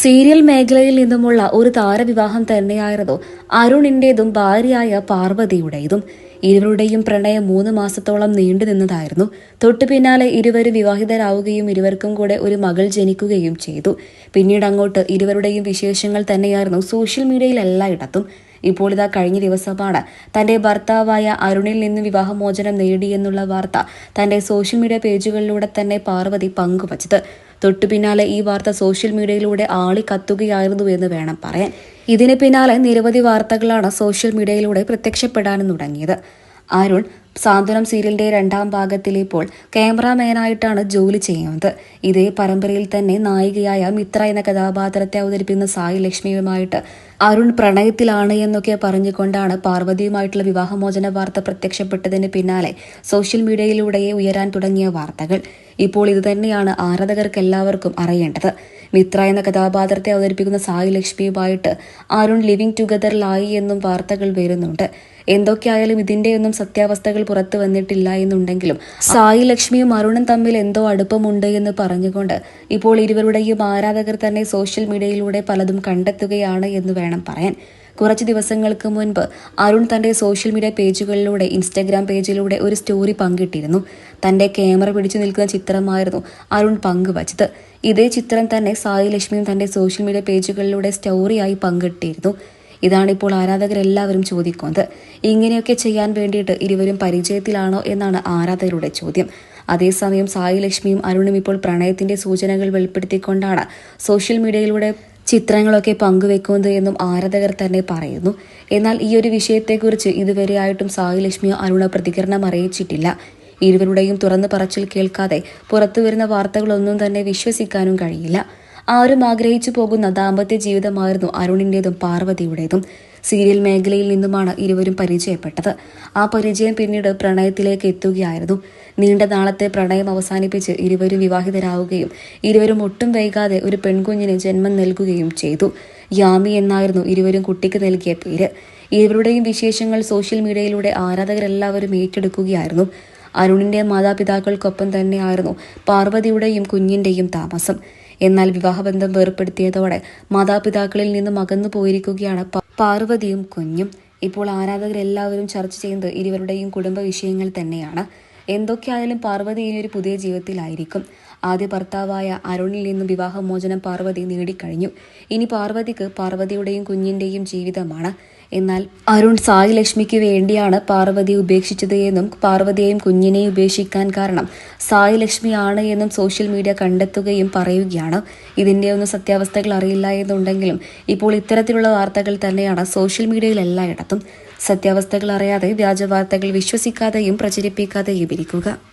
Serial മേഖലയിൽ നിന്നുമുള്ള ഒരു താരവിവാഹം തന്നെയായിരുന്നു അരുണിന്റെതും ഭാര്യയായ പാർവതിയുടേതും. ഇരുവരുടെയും പ്രണയം മൂന്ന് മാസത്തോളം നീണ്ടു നിന്നതായിരുന്നു. തൊട്ടു പിന്നാലെ ഇരുവരും വിവാഹിതരാവുകയും ഇരുവർക്കും കൂടെ ഒരു മകൾ ജനിക്കുകയും ചെയ്തു. പിന്നീട് അങ്ങോട്ട് ഇരുവരുടെയും വിശേഷങ്ങൾ തന്നെയായിരുന്നു സോഷ്യൽ മീഡിയയിൽ എല്ലായിടത്തും. ഇപ്പോൾ ഇതാ കഴിഞ്ഞ ദിവസമാണ് തന്റെ ഭർത്താവായ അരുണിൽ നിന്ന് വിവാഹമോചനം നേടിയെന്നുള്ള വാർത്ത തന്റെ സോഷ്യൽ മീഡിയ പേജുകളിലൂടെ തന്നെ പാർവതി പങ്കുവച്ചത്. തൊട്ടു പിന്നാലെ ഈ വാർത്ത സോഷ്യൽ മീഡിയയിലൂടെ ആളി കത്തുകയായിരുന്നു എന്ന് വേണം പറയാൻ. ഇതിന് പിന്നാലെ നിരവധി വാർത്തകളാണ് സോഷ്യൽ മീഡിയയിലൂടെ പ്രത്യക്ഷപ്പെടാനും തുടങ്ങിയത്. അരുൺ സാന്ത്വനം സീരിയലിന്റെ രണ്ടാം ഭാഗത്തിൽ ഇപ്പോൾ ക്യാമറാമാനായിട്ടാണ് ജോലി ചെയ്യുന്നത്. ഇതേ പരമ്പരയിൽ തന്നെ നായികയായ മിത്ര എന്ന കഥാപാത്രത്തെ അവതരിപ്പിക്കുന്ന സായി ലക്ഷ്മിയുമായിട്ട് അരുൺ പ്രണയത്തിലാണ് എന്നൊക്കെ പറഞ്ഞുകൊണ്ടാണ് പാർവതിയുമായിട്ടുള്ള വിവാഹമോചന വാർത്ത പ്രത്യക്ഷപ്പെട്ടതിന് പിന്നാലെ സോഷ്യൽ മീഡിയയിലൂടെ ഉയരാൻ തുടങ്ങിയ വാർത്തകൾ. ഇപ്പോൾ ഇതുതന്നെയാണ് ആരാധകർക്ക് എല്ലാവർക്കും അറിയേണ്ടത്. മിത്ര എന്ന കഥാപാത്രത്തെ അവതരിപ്പിക്കുന്ന സായി ലക്ഷ്മിയുമായിട്ട് അരുൺ ലിവിംഗ് ടുഗദറിലായി എന്നും വാർത്തകൾ വരുന്നുണ്ട്. എന്തൊക്കെയായാലും ഇതിന്റെയൊന്നും സത്യാവസ്ഥകൾ പുറത്തു വന്നിട്ടില്ല എന്നുണ്ടെങ്കിലും സായി ലക്ഷ്മിയും അരുണും തമ്മിൽ എന്തോ അടുപ്പമുണ്ട് എന്ന് പറഞ്ഞുകൊണ്ട് ഇപ്പോൾ ഇരുവരുടെയും ആരാധകർ തന്നെ സോഷ്യൽ മീഡിയയിലൂടെ പലതും കണ്ടെത്തുകയാണ് എന്ന് വേണം പറയാൻ. കുറച്ച് ദിവസങ്ങൾക്ക് മുൻപ് അരുൺ തന്റെ സോഷ്യൽ മീഡിയ പേജുകളിലൂടെ ഇൻസ്റ്റാഗ്രാം പേജിലൂടെ ഒരു സ്റ്റോറി പങ്കിട്ടിരുന്നു. തന്റെ ക്യാമറ പിടിച്ചു നിൽക്കുന്ന ചിത്രമായിരുന്നു അരുൺ പങ്കുവച്ചത്. ഇതേ ചിത്രം തന്നെ സായി ലക്ഷ്മിയും തന്റെ സോഷ്യൽ മീഡിയ പേജുകളിലൂടെ സ്റ്റോറിയായി പങ്കിട്ടിരുന്നു. ഇതാണിപ്പോൾ ആരാധകരെല്ലാവരും ചോദിക്കുന്നത്. ഇങ്ങനെയൊക്കെ ചെയ്യാൻ വേണ്ടിയിട്ട് ഇരുവരും പരിചയത്തിലാണോ എന്നാണ് ആരാധകരുടെ ചോദ്യം. അതേസമയം സായി ലക്ഷ്മിയും അരുണും ഇപ്പോൾ പ്രണയത്തിന്റെ സൂചനകൾ വെളിപ്പെടുത്തിക്കൊണ്ടാണ് സോഷ്യൽ മീഡിയയിലൂടെ ചിത്രങ്ങളൊക്കെ പങ്കുവെക്കുന്നത് എന്നും ആരാധകർ തന്നെ പറയുന്നു. എന്നാൽ ഈ ഒരു വിഷയത്തെക്കുറിച്ച് ഇതുവരെയായിട്ടും സായി ലക്ഷ്മിയോ അരുണ പ്രതികരണം അറിയിച്ചിട്ടില്ല. ഇരുവരുടെയും തുറന്നു പറച്ചിൽ കേൾക്കാതെ പുറത്തുവരുന്ന വാർത്തകളൊന്നും തന്നെ വിശ്വസിക്കാനും കഴിയില്ല. ആരും ആഗ്രഹിച്ചു പോകുന്ന ദാമ്പത്യ ജീവിതമായിരുന്നു അരുണിന്റെതും പാർവതിയുടേതും. സീരിയൽ മേഖലയിൽ നിന്നുമാണ് ഇരുവരും പരിചയപ്പെട്ടത്. ആ പരിചയം പിന്നീട് പ്രണയത്തിലേക്ക് എത്തുകയായിരുന്നു. നീണ്ട നാളത്തെ പ്രണയം അവസാനിപ്പിച്ച് ഇരുവരും വിവാഹിതരാവുകയും ഇരുവരും ഒട്ടും വൈകാതെ ഒരു പെൺകുഞ്ഞിന് ജന്മം നൽകുകയും ചെയ്തു. യാമി എന്നായിരുന്നു ഇരുവരും കുട്ടിക്ക് നൽകിയ പേര്. ഇരുവരുടെയും വിശേഷങ്ങൾ സോഷ്യൽ മീഡിയയിലൂടെ ആരാധകരെല്ലാവരും ഏറ്റെടുക്കുകയായിരുന്നു. അരുണിന്റെ മാതാപിതാക്കൾക്കൊപ്പം തന്നെയായിരുന്നു പാർവതിയുടെയും കുഞ്ഞിന്റെയും താമസം. എന്നാൽ വിവാഹബന്ധം വേർപ്പെടുത്തിയതോടെ മാതാപിതാക്കളിൽ നിന്നും അകന്നു പോയിരിക്കുകയാണ് പാർവതിയും കുഞ്ഞും ഇപ്പോൾ ആരാധകരെല്ലാവരും ചർച്ച ചെയ്യുന്നത് ഇരുവരുടെയും കുടുംബ വിഷയങ്ങൾ തന്നെയാണ്. എന്തൊക്കെയായാലും പാർവതി ഇനി ഒരു പുതിയ ജീവിതത്തിലായിരിക്കും. ആദ്യ ഭർത്താവായ അരുണിൽ നിന്നും വിവാഹമോചനം പാർവതി നേടിക്കഴിഞ്ഞു. ഇനി പാർവതിക്ക് പാർവതിയുടെയും കുഞ്ഞിന്റെയും ജീവിതമാണ്. എന്നാൽ അരുൺ സായി ലക്ഷ്മിക്ക് വേണ്ടിയാണ് പാർവതി ഉപേക്ഷിച്ചത് എന്നും പാർവതിയെയും കുഞ്ഞിനെയും ഉപേക്ഷിക്കാൻ കാരണം സായി ലക്ഷ്മിയാണ് എന്നും സോഷ്യൽ മീഡിയ കണ്ടെത്തുകയും പറയുകയാണ്. ഇതിന്റെ ഒന്നും സത്യാവസ്ഥകൾ അറിയില്ല എന്നുണ്ടെങ്കിലും ഇപ്പോൾ ഇത്തരത്തിലുള്ള വാർത്തകൾ തന്നെയാണ് സോഷ്യൽ മീഡിയയിൽ എല്ലായിടത്തും. സത്യാവസ്ഥകൾ അറിയാതെ വ്യാജ വാർത്തകൾ വിശ്വസിക്കാതെയും പ്രചരിപ്പിക്കാതെയും ഇരിക്കുക.